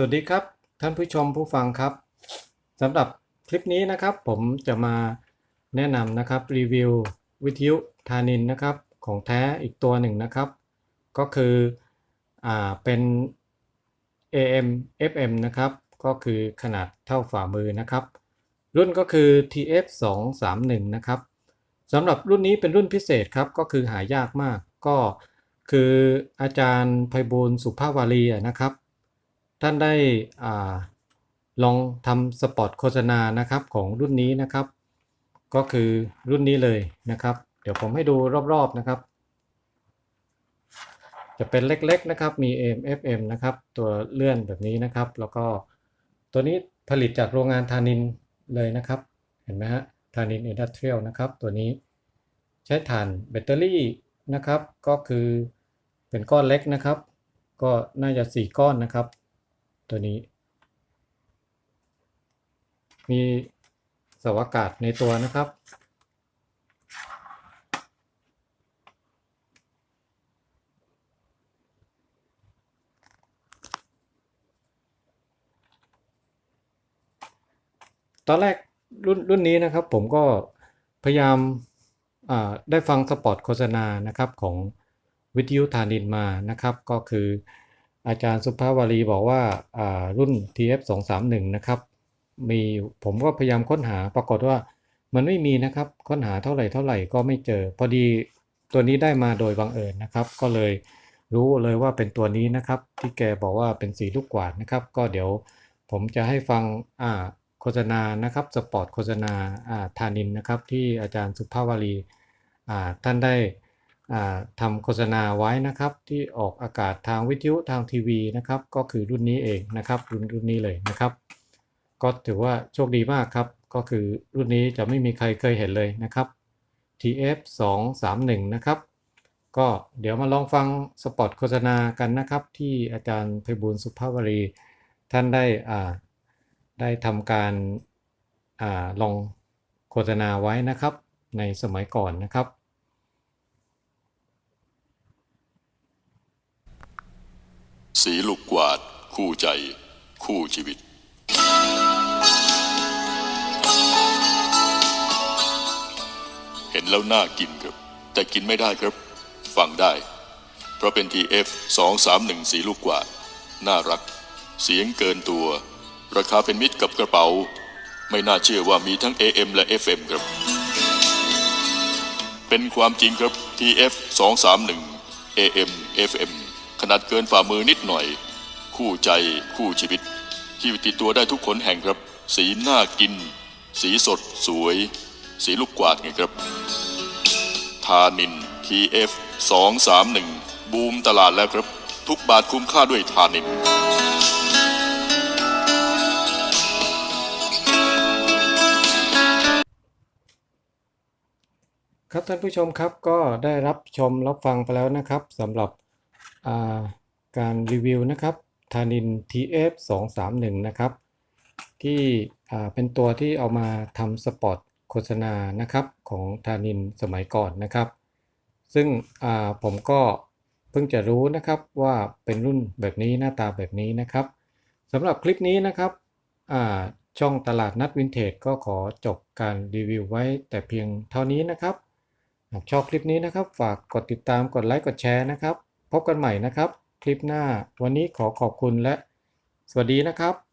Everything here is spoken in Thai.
สวัสดีครับ ท่านผู้ชมผู้ฟังครับสำหรับคลิปนี้นะครับ ผมจะมาแนะนำนะครับรีวิววิทยุทานินนะครับของแท้อีกตัวหนึ่งนะครับ ก็คืออ่าเป็น AM FM นะครับ ก็คือขนาดเท่าฝ่ามือนะครับ รุ่นก็คือ TF 2 3 1นะครับสำหรับรุ่นนี้เป็นรุ่นพิเศษครับ ก็คือหายากมาก ก็คืออาจารย์ไพบูลสุภาวารีนะครับ ท่านได้ลองทำสปอตโฆษณานะครับของรุ่นนี้นะครับ ก็คือรุ่นนี้เลยนะครับ เดี๋ยวผมให้ดูรอบๆนะครับ จะเป็นเล็กๆนะครับมี AM FM นะครับ ตัวเลื่อนแบบนี้นะครับ แล้วก็ตัวนี้ผลิตจากโรงงานธานินเลยนะครับ เห็นไหมฮะธานินอินดัสเทรียลนะครับ ตัวนี้ใช้ถ่านแบตเตอรี่นะครับ ก็คือเป็นก้อนเล็กนะครับ ก็น่าจะ 4 ก้อนนะครับ ตัวนี้ มีสาอากาศในตัวนะครับ ตอนแรกรุ่นรุ่นนี้นะครับผมก็พยายามได้ฟังสปอตโฆษณานะครับของวิทยุธานินมานะครับ ก็คือ อาจารย์สุภาวารีบอกว่าารุ่น TF 2 3 1 นะครับมีผมก็พยายามค้นหาปรากฏว่ามันไม่มีนะครับ ค้นหาเท่าไหร่เท่าไหร่ก็ไม่เจอ พอดีตัวนี้ได้มาโดยบังเอิญนะครับ ก็เลยรู้เลยว่าเป็นตัวนี้นะครับ ที่แกบอกว่าเป็นสีลูกกวาดนะครับ ก็เดี๋ยวผมจะให้ฟังอ่าโฆษณานะครับสปอร์ตโฆษณาอ่าธานินนะครับ ที่อาจารย์สุภาวารีอ่าท่านได้ ทำโฆษณาไว้นะครับ ที่ออกอากาศทางวิทยุทางทีวีนะครับ ก็คือรุ่นนี้เองนะครับรุ่นรุ่นนี้เลยนะครับ ก็ถือว่าโชคดีมากครับ ก็คือรุ่นนี้จะไม่มีใครเคยเห็นเลยนะครับ TF 2 3 1นะครับ ก็เดี๋ยวมาลองฟังสปอตโฆษณากันนะครับ ที่อาจารย์ไพบูลสุภาพวรี ท่านได้อ่าได้ทำการอาลงโฆษณาไว้นะครับ ในสมัยก่อนนะครับ สีลูกกวาด คู่ใจ คู่ชีวิต เห็นแล้วน่ากินครับ แต่กินไม่ได้ครับ ฟังได้ เพราะเป็น TF 231 สีลูกกวาด น่ารัก เสียงเกินตัว ราคาเป็นมิตรกับกระเป๋า ไม่น่าเชื่อว่ามีทั้ง AM และ FM ครับ เป็นความจริงครับ TF 231 AM FM นาดเกินฝ่ามือนิดหน่อย คู่ใจคู่ชีวิต ที่ติดตัวได้ทุกคนแห่งครับ สีน่ากิน สีสดสวย สีลูกกวาดไงครับ ทานิน TF 231 บูมตลาดแล้วครับ ทุกบาทคุ้มค่าด้วยทานินครับท่านผู้ชมครับก็ได้รับชมรับฟังไปแล้วนะครับสำหรับ การรีวิวนะครับทานิน TF 2 3 1 นะครับ ที่เป็นตัวที่เอามาทำสปอตโฆษณานะครับของทานินสมัยก่อนนะครับ ซึ่งผมก็เพิ่งจะรู้นะครับว่าเป็นรุ่นแบบนี้หน้าตาแบบนี้นะครับสำหรับคลิปนี้นะครับช่องตลาดนัดวินเทจก็ขอจบการรีวิวไว้แต่เพียงเท่านี้นะครับ หากชอบคลิปนี้นะครับ ฝากกดติดตามกดไลค์กดแชร์นะครับ พบกันใหม่นะครับ คลิปหน้าวันนี้ขอขอบคุณและ สวัสดีนะครับ